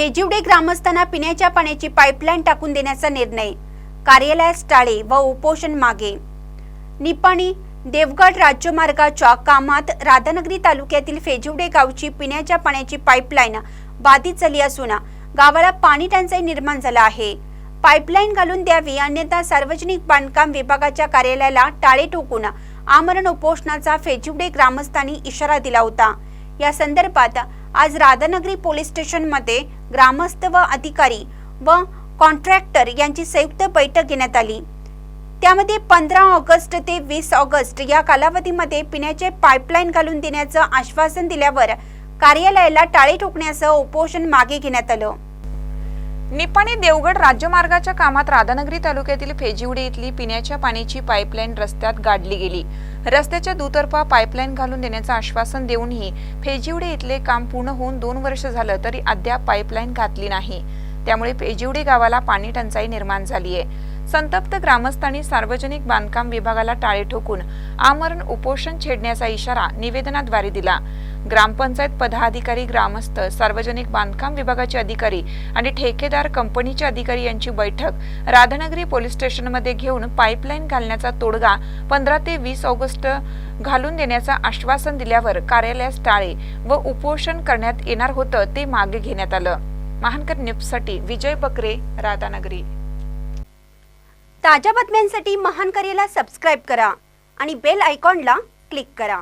भेजिवडे ग्रामस्थांना पिण्याच्या पाण्याची पाईपलाईन टाकून देण्याचा निर्णय. कार्यालयास टाळे व उपोषण मागे. निपाणी देवगड राज्यमार्गाच्या कामात राधानगरी तालुक्यातील फेजिवडे गावची पिण्याच्या पाण्याची पाईपलाईन बाधित झाली असून गावाला पाणी टंचाई निर्माण झाला आहे. पाईपलाईन घालून द्यावी अन्यथा सार्वजनिक बांधकाम विभागाच्या कार्यालयाला टाळे ठोकून आमरण उपोषणाचा फेजिवडे ग्रामस्थांनी इशारा दिला होता. या संदर्भात आज राधानगरी पोलीस स्टेशनमध्ये ग्रामस्थ व अधिकारी व कॉन्ट्रॅक्टर यांची संयुक्त बैठक घेण्यात आली. त्यामध्ये पंधरा ऑगस्ट ते वीस ऑगस्ट या कालावधीमध्ये पिण्याचे पाईपलाईन घालून देण्याचं आश्वासन दिल्यावर कार्यालयाला टाळे ठोकण्यासह उपोषण मागे घेण्यात आलं. निपाणी देवगड राज्यमार्गाच्या कामात राधानगरी तालुक्यातील फेजिवडे इथली पिण्याच्या पाण्याची पाईपलाईन रस्त्यात गाडली गेली. रस्त्याच्या दुतर्फा पाईपलाईन घालून देण्याचं आश्वासन देऊनही फेजिवडे इथले काम पूर्ण होऊन दोन वर्ष झालं तरी अद्याप पाईपलाईन घातली नाही. त्यामुळे फेजिवडी गावाला पाणी टंचाई निर्माण झाली आहे संतप्त ग्रामस्थांनी सार्वजनिक बांधकाम विभागाला टाळे ठोकून आमरण उपोषण छेडण्याचा इशारा निवेदनाद्वारे दिला. ग्रामपंचायत पदाधिकारी ग्रामस्थ सार्वजनिक बांधकाम विभागाचे अधिकारी आणि ठेकेदार कंपनीचे अधिकारी यांची बैठक राधानगरी पोलीस स्टेशनमध्ये घेऊन पाईपलाईन घालण्याचा तोडगा पंधरा ते वीस ऑगस्ट घालून देण्याचं आश्वासन दिल्यावर कार्यालयास टाळे व उपोषण करण्यात येणार होतं ते मागे घेण्यात आलं. महानकर न्यूजसाठी विजय बकरे राधानगरी. ताज्या बातम्यांसाठी महानकरेला सबस्क्राईब करा आणि बेल आयकॉनला क्लिक करा.